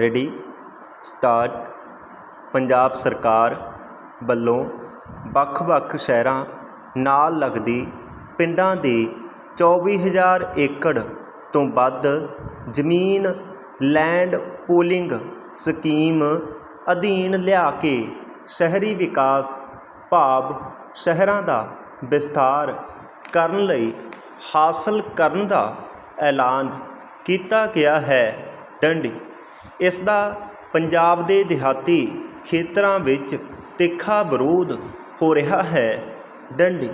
Ready, start. Punjab ਸਰਕਾਰ ਵੱਲੋਂ ਵੱਖ ਵੱਖ ਸ਼ਹਿਰਾਂ ਨਾਲ ਲੱਗਦੀ ਪਿੰਡਾਂ ਦੇ ਚੌਵੀ ਹਜ਼ਾਰ ਏਕੜ ਤੋਂ ਵੱਧ ਜ਼ਮੀਨ ਲੈਂਡ ਪੂਲਿੰਗ ਸਕੀਮ ਅਧੀਨ ਲਿਆ ਕੇ ਸ਼ਹਿਰੀ ਵਿਕਾਸ ਭਾਵ ਸ਼ਹਿਰਾਂ ਦਾ ਵਿਸਥਾਰ ਕਰਨ ਲਈ ਹਾਸਲ ਕਰਨ ਦਾ ਐਲਾਨ ਕੀਤਾ ਗਿਆ ਹੈ। ਡੰਡੀ ਇਸ ਦਾ ਪੰਜਾਬ ਦੇ ਦਿਹਾਤੀ ਖੇਤਰਾਂ ਵਿੱਚ ਤਿੱਖਾ ਵਿਰੋਧ ਹੋ ਰਿਹਾ ਹੈ। ਡੰਡੀ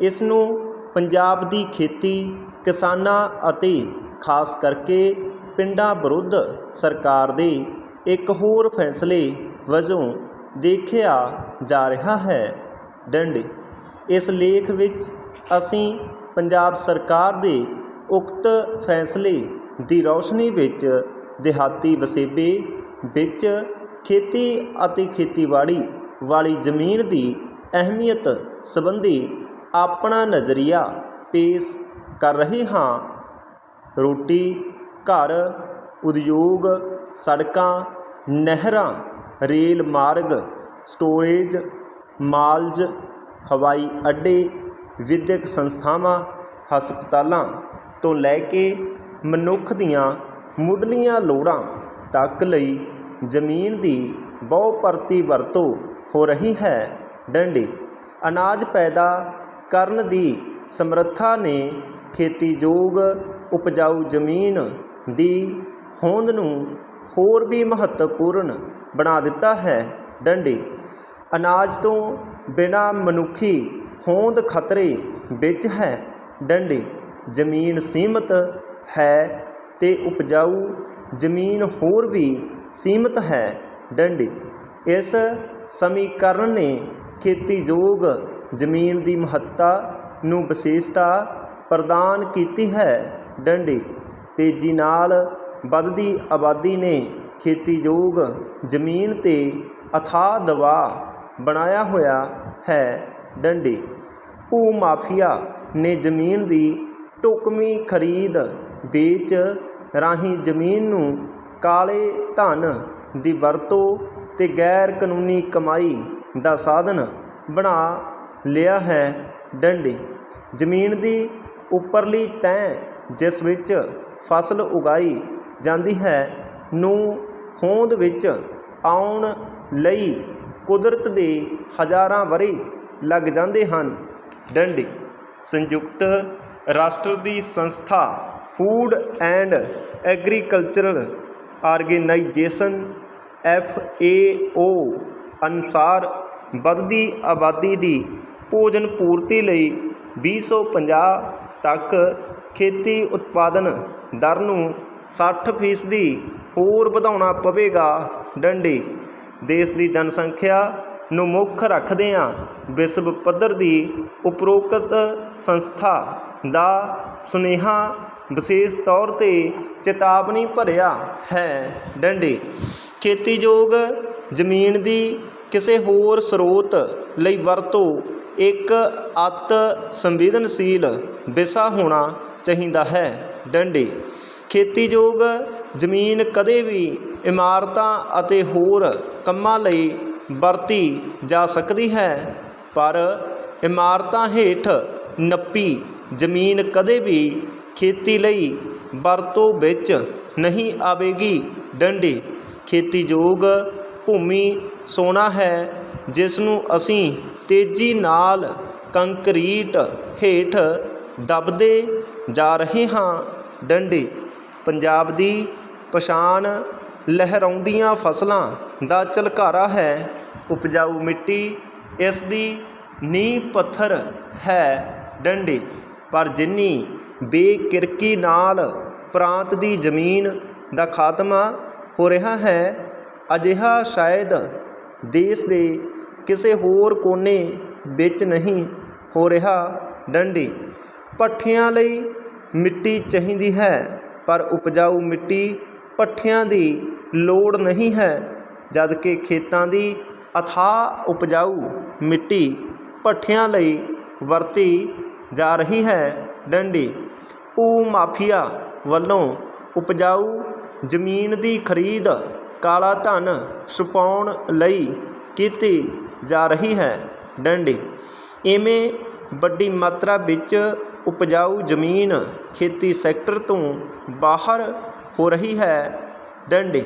ਇਸ ਨੂੰ ਪੰਜਾਬ ਦੀ ਖੇਤੀ, ਕਿਸਾਨਾਂ ਅਤੇ ਖਾਸ ਕਰਕੇ ਪਿੰਡਾਂ ਵਿਰੁੱਧ ਸਰਕਾਰ ਦੇ ਇੱਕ ਹੋਰ ਫੈਸਲੇ ਵਜੋਂ ਦੇਖਿਆ ਜਾ ਰਿਹਾ ਹੈ। ਡੰਡੀ, ਇਸ ਲੇਖ ਵਿੱਚ ਅਸੀਂ ਪੰਜਾਬ ਸਰਕਾਰ ਦੇ ਉਕਤ ਫੈਸਲੇ ਦੀ ਰੌਸ਼ਨੀ ਵਿੱਚ ਦਿਹਾਤੀ ਵਸੇਬੇ ਵਿੱਚ ਖੇਤੀ ਅਤੇ ਖੇਤੀਬਾੜੀ ਵਾਲੀ ਜ਼ਮੀਨ ਦੀ ਅਹਿਮੀਅਤ ਸੰਬੰਧੀ ਆਪਣਾ ਨਜ਼ਰੀਆ ਪੇਸ਼ ਕਰ ਰਹੇ ਹਾਂ। ਰੋਟੀ, ਘਰ, ਉਦਯੋਗ, ਸੜਕਾਂ, ਨਹਿਰਾਂ, ਰੇਲ ਮਾਰਗ, ਸਟੋਰੇਜ, ਮਾਲਜ, ਹਵਾਈ ਅੱਡੇ, ਵਿਦਿਅਕ ਸੰਸਥਾਵਾਂ, ਹਸਪਤਾਲਾਂ ਤੋਂ ਲੈ ਕੇ ਮਨੁੱਖ ਦੀਆਂ ਮੁੱਢਲੀਆਂ ਲੋੜਾਂ ਤੱਕ ਲਈ ਜ਼ਮੀਨ ਦੀ ਬਹੁ ਪਰਤੀ ਵਰਤੋਂ ਹੋ ਰਹੀ ਹੈ। ਡੰਡੀ, ਅਨਾਜ ਪੈਦਾ ਕਰਨ ਦੀ ਸਮਰੱਥਾ ਨੇ ਖੇਤੀਯੋਗ ਉਪਜਾਊ ਜ਼ਮੀਨ ਦੀ ਹੋਂਦ ਨੂੰ ਹੋਰ ਵੀ ਮਹੱਤਵਪੂਰਨ ਬਣਾ ਦਿੱਤਾ ਹੈ। ਡੰਡੀ, ਅਨਾਜ ਤੋਂ ਬਿਨਾਂ ਮਨੁੱਖੀ ਹੋਂਦ ਖਤਰੇ ਵਿੱਚ ਹੈ। ਡੰਡੀ, ਜ਼ਮੀਨ ਸੀਮਤ ਹੈ ਅਤੇ ਉਪਜਾਊ ਜ਼ਮੀਨ ਹੋਰ ਵੀ ਸੀਮਤ ਹੈ। ਡੰਡੀ, ਇਸ ਸਮੀਕਰਨ ਨੇ ਖੇਤੀਯੋਗ ਜ਼ਮੀਨ ਦੀ ਮਹੱਤਤਾ ਨੂੰ ਵਿਸ਼ੇਸ਼ਤਾ ਪ੍ਰਦਾਨ ਕੀਤੀ ਹੈ। ਡੰਡੀ, ਤੇਜ਼ੀ ਨਾਲ ਵੱਧਦੀ ਆਬਾਦੀ ਨੇ ਖੇਤੀਯੋਗ ਜ਼ਮੀਨ 'ਤੇ ਅਥਾਹ ਦਬਾਅ ਬਣਾਇਆ ਹੋਇਆ ਹੈ। ਡੰਡੀ, ਭੂ ਮਾਫੀਆ ਨੇ ਜ਼ਮੀਨ ਦੀ ਢੁਕਵੀਂ ਖਰੀਦ, ਵੇਚ ਰਾਹੀਂ ਜ਼ਮੀਨ ਨੂੰ ਕਾਲੇ ਧਨ ਦੀ ਵਰਤੋਂ ਅਤੇ ਗੈਰ ਕਾਨੂੰਨੀ ਕਮਾਈ ਦਾ ਸਾਧਨ ਬਣਾ ਲਿਆ ਹੈ ਡੰਡੀ। ਜ਼ਮੀਨ ਦੀ ਉੱਪਰਲੀ ਤੈਅ ਜਿਸ ਵਿੱਚ ਫਸਲ ਉਗਾਈ ਜਾਂਦੀ ਹੈ, ਨੂੰ ਹੋਂਦ ਵਿੱਚ ਆਉਣ ਲਈ ਕੁਦਰਤ ਦੇ ਹਜ਼ਾਰਾਂ ਵਰ੍ਹੇ ਲੱਗ ਜਾਂਦੇ ਹਨ। ਡੰਡੀ। ਸੰਯੁਕਤ ਰਾਸ਼ਟਰ ਦੀ ਸੰਸਥਾ food and agricultural organisation F A O ਅਨੁਸਾਰ ਵਧਦੀ ਆਬਾਦੀ ਦੀ ਭੋਜਨ ਪੂਰਤੀ ਲਈ 2050 ਤੱਕ ਖੇਤੀ ਉਤਪਾਦਨ ਦਰ ਨੂੰ 60 ਫੀਸਦੀ ਹੋਰ ਵਧਾਉਣਾ ਪਵੇਗਾ। ਡੰਡੀ, ਦੇਸ਼ ਦੀ ਜਨਸੰਖਿਆ ਨੂੰ ਮੁੱਖ ਰੱਖਦਿਆਂ ਵਿਸ਼ਵ ਪੱਧਰ ਦੀ ਉਪਰੋਕਤ ਸੰਸਥਾ ਦਾ ਸੁਨੇਹਾ ਵਿਸ਼ੇਸ਼ ਤੌਰ 'ਤੇ ਚੇਤਾਵਨੀ ਭਰਿਆ ਹੈ ਡੰਡੇ। ਖੇਤੀਯੋਗ ਜ਼ਮੀਨ ਦੀ ਕਿਸੇ ਹੋਰ ਸਰੋਤ ਲਈ ਵਰਤੋਂ ਇੱਕ ਅਤ ਸੰਵੇਦਨਸ਼ੀਲ ਵਿਸ਼ਾ ਹੋਣਾ ਚਾਹੀਦਾ ਹੈ ਡੰਡੇ। ਖੇਤੀਯੋਗ ਜ਼ਮੀਨ ਕਦੇ ਵੀ ਇਮਾਰਤਾਂ ਅਤੇ ਹੋਰ ਕੰਮਾਂ ਲਈ ਵਰਤੀ ਜਾ ਸਕਦੀ ਹੈ, ਪਰ ਇਮਾਰਤਾਂ ਹੇਠ ਨੱਪੀ ਜ਼ਮੀਨ ਕਦੇ ਵੀ ਖੇਤੀ ਲਈ ਵਰਤੋਂ ਵਿੱਚ ਨਹੀਂ ਆਵੇਗੀ। ਡੰਡੀ, ਖੇਤੀਯੋਗ ਭੂਮੀ ਸੋਨਾ ਹੈ ਜਿਸ ਨੂੰ ਅਸੀਂ ਤੇਜ਼ੀ ਨਾਲ ਕੰਕਰੀਟ ਹੇਠ ਦਬਦੇ ਜਾ ਰਹੇ ਹਾਂ। ਡੰਡੀ, ਪੰਜਾਬ ਦੀ ਪਛਾਣ ਲਹਿਰਾਉਂਦੀਆਂ ਫਸਲਾਂ ਦਾ ਝਲਕਾਰਾ ਹੈ। ਉਪਜਾਊ ਮਿੱਟੀ ਇਸ ਦੀ ਨੀਂਹ ਪੱਥਰ ਹੈ। ਡੰਡੀ, ਪਰ ਜਿੰਨੀ ਬੇਕਿਰਕੀ ਨਾਲ ਪ੍ਰਾਂਤ ਦੀ ਜ਼ਮੀਨ ਦਾ ਖਾਤਮਾ ਹੋ ਰਿਹਾ ਹੈ। ਅਜਿਹਾ ਸ਼ਾਇਦ ਦੇਸ਼ ਦੇ ਕਿਸੇ ਹੋਰ ਕੋਨੇ ਵਿੱਚ ਨਹੀਂ ਹੋ ਰਿਹਾ ਡੰਡੀ। ਪੱਠਿਆਂ ਲਈ ਮਿੱਟੀ ਚਾਹੀਦੀ ਹੈ, ਪਰ ਉਪਜਾਊ ਮਿੱਟੀ ਪੱਠਿਆਂ ਦੀ ਲੋੜ ਨਹੀਂ ਹੈ ਜਦ ਕਿ ਖੇਤਾਂ ਦੀ ਅਥਾਹ ਉਪਜਾਊ ਮਿੱਟੀ ਪੱਠਿਆਂ ਲਈ ਵਰਤੀ ਜਾ ਰਹੀ ਹੈ। ਡੰਡੀ ਭੂ ਮਾਫੀਆ ਵੱਲੋਂ ਉਪਜਾਊ ਜ਼ਮੀਨ ਦੀ ਖਰੀਦ ਕਾਲਾ ਧਨ ਛੁਪਾਉਣ ਲਈ ਕੀਤੀ ਜਾ ਰਹੀ ਹੈ। ਡੰਡੀ। ਇਵੇਂ ਵੱਡੀ ਮਾਤਰਾ ਵਿੱਚ ਉਪਜਾਊ ਜ਼ਮੀਨ ਖੇਤੀ ਸੈਕਟਰ ਤੋਂ ਬਾਹਰ ਹੋ ਰਹੀ ਹੈ। ਡੰਡੀ।